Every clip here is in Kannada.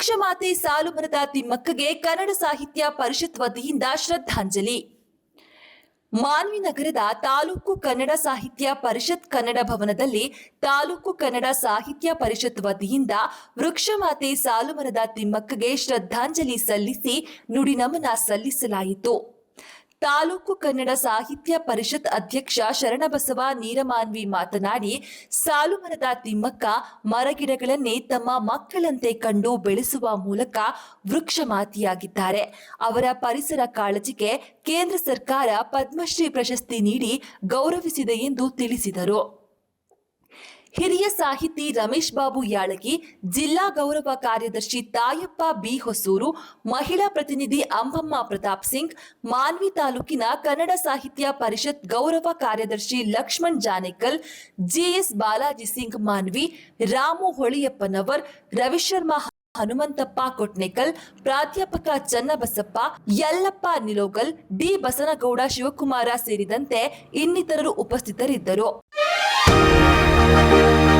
ವೃಕ್ಷಮಾತೆ ಸಾಲುಮರದ ತಿಮ್ಮಕ್ಕಗೆ ಕನ್ನಡ ಸಾಹಿತ್ಯ ಪರಿಷತ್ ವತಿಯಿಂದ ಶ್ರದ್ಧಾಂಜಲಿ. ಮಾನ್ವಿ ನಗರದ ತಾಲೂಕು ಕನ್ನಡ ಸಾಹಿತ್ಯ ಪರಿಷತ್ ಕನ್ನಡ ಭವನದಲ್ಲಿ ತಾಲೂಕು ಕನ್ನಡ ಸಾಹಿತ್ಯ ಪರಿಷತ್ ವತಿಯಿಂದ ವೃಕ್ಷಮಾತೆ ಸಾಲುಮರದ ತಿಮ್ಮಕ್ಕಗೆ ಶ್ರದ್ಧಾಂಜಲಿ ಸಲ್ಲಿಸಿ ನುಡಿನಮನ ಸಲ್ಲಿಸಲಾಯಿತು. ತಾಲೂಕು ಕನ್ನಡ ಸಾಹಿತ್ಯ ಪರಿಷತ್ ಅಧ್ಯಕ್ಷ ಶರಣಬಸವ ನೀರಮಾನ್ವಿ ಮಾತನಾಡಿ ಸಾಲುಮರದ ತಿಮ್ಮಕ್ಕ ಮರಗಿಡಗಳನ್ನೇ ತಮ್ಮ ಮಕ್ಕಳಂತೆ ಕಂಡು ಬೆಳೆಸುವ ಮೂಲಕ ವೃಕ್ಷ ಮಾತಿಯಾಗಿದ್ದಾರೆ. ಅವರ ಪರಿಸರ ಕಾಳಜಿಗೆ ಕೇಂದ್ರ ಸರ್ಕಾರ ಪದ್ಮಶ್ರೀ ಪ್ರಶಸ್ತಿ ನೀಡಿ ಗೌರವಿಸಿದೆ ಎಂದು ತಿಳಿಸಿದರು. ಹಿರಿಯ ಸಾಹಿತಿ ರಮೇಶ್ ಬಾಬು ಯಾಳಗಿ, ಜಿಲ್ಲಾ ಗೌರವ ಕಾರ್ಯದರ್ಶಿ ತಾಯಪ್ಪ ಬಿ ಹೊಸೂರು, ಮಹಿಳಾ ಪ್ರತಿನಿಧಿ ಅಂಬಮ್ಮ ಪ್ರತಾಪ್ ಸಿಂಗ್, ಮಾನ್ವಿ ತಾಲೂಕಿನ ಕನ್ನಡ ಸಾಹಿತ್ಯ ಪರಿಷತ್ ಗೌರವ ಕಾರ್ಯದರ್ಶಿ ಲಕ್ಷ್ಮಣ್ ಜಾನೇಕಲ್, ಜಿಎಸ್ ಬಾಲಾಜಿ ಸಿಂಗ್ ಮಾನ್ವಿ, ರಾಮು ಹೊಳಿಯಪ್ಪನವರ್, ರವಿಶರ್ಮಾ ಹನುಮಂತಪ್ಪ ಕೊಟ್ನೇಕಲ್, ಪ್ರಾಧ್ಯಾಪಕ ಚನ್ನಬಸಪ್ಪ, ಯಲ್ಲಪ್ಪ ನಿಲೋಗಲ್, ಡಿ ಬಸನಗೌಡ ಶಿವಕುಮಾರ ಸೇರಿದಂತೆ ಇನ್ನಿತರರು ಉಪಸ್ಥಿತರಿದ್ದರು. ಕೆಬಿಎಸ್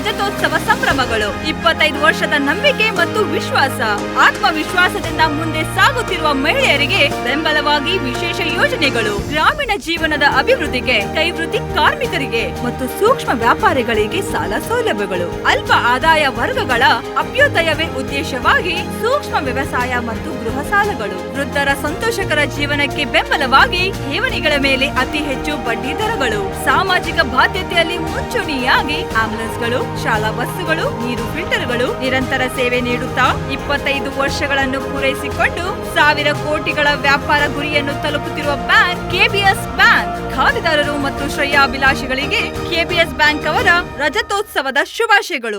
ರಜತೋತ್ಸವ ಸಂಭ್ರಮಗಳು ಇಪ್ಪತ್ತೈದು ವರ್ಷದ ನಂಬಿಕೆ ಮತ್ತು ವಿಶ್ವಾಸ. ಆತ್ಮವಿಶ್ವಾಸದಿಂದ ಮುಂದೆ ಸಾಗುತ್ತಿರುವ ಮಹಿಳೆಯರಿಗೆ ಬೆಂಬಲವಾಗಿ ವಿಶೇಷ ಯೋಜನೆಗಳು. ಗ್ರಾಮೀಣ ಜೀವನದ ಅಭಿವೃದ್ಧಿಗೆ, ಕೈವೃತ್ತಿ ಕಾರ್ಮಿಕರಿಗೆ ಮತ್ತು ಸೂಕ್ಷ್ಮ ವ್ಯಾಪಾರಿಗಳಿಗೆ ಸಾಲ ಸೌಲಭ್ಯಗಳು. ಅಲ್ಪ ಆದಾಯ ವರ್ಗಗಳ ಅಭ್ಯುದಯವೇ ಉದ್ದೇಶವಾಗಿ ಸೂಕ್ಷ್ಮ ವ್ಯವಸಾಯ ಮತ್ತು ಗೃಹ ಸಾಲಗಳು. ವೃದ್ಧರ ಸಂತೋಷಕರ ಜೀವನಕ್ಕೆ ಬೆಂಬಲವಾಗಿ ಠೇವಣಿಗಳ ಮೇಲೆ ಅತಿ ಹೆಚ್ಚು ಬಡ್ಡಿ ದರಗಳು. ಸಾಮಾಜಿಕ ಬಾಧ್ಯತೆಯಲ್ಲಿ ಮುಂಚೂಣಿಯಾಗಿ ಆಂಬ್ಯುಲೆನ್ಸ್ಗಳು ಶಾಲಾ ಬಸ್ಸುಗಳು, ನೀರು ಫಿಲ್ಟರ್ಗಳು ನಿರಂತರ ಸೇವೆ ನೀಡುತ್ತಾ ಇಪ್ಪತ್ತೈದು ವರ್ಷಗಳನ್ನು ಪೂರೈಸಿಕೊಂಡು ಸಾವಿರ ಕೋಟಿಗಳ ವ್ಯಾಪಾರ ಗುರಿಯನ್ನು ತಲುಪುತ್ತಿರುವ ಬ್ಯಾಂಕ್ ಕೆಬಿಎಸ್ ಬ್ಯಾಂಕ್. ಖಾತೆದಾರರು ಮತ್ತು ಶ್ರೇಯಾಭಿಲಾಷಿಗಳಿಗೆ ಕೆಬಿಎಸ್ ಬ್ಯಾಂಕ್ ಅವರ ರಜತೋತ್ಸವದ ಶುಭಾಶಯಗಳು.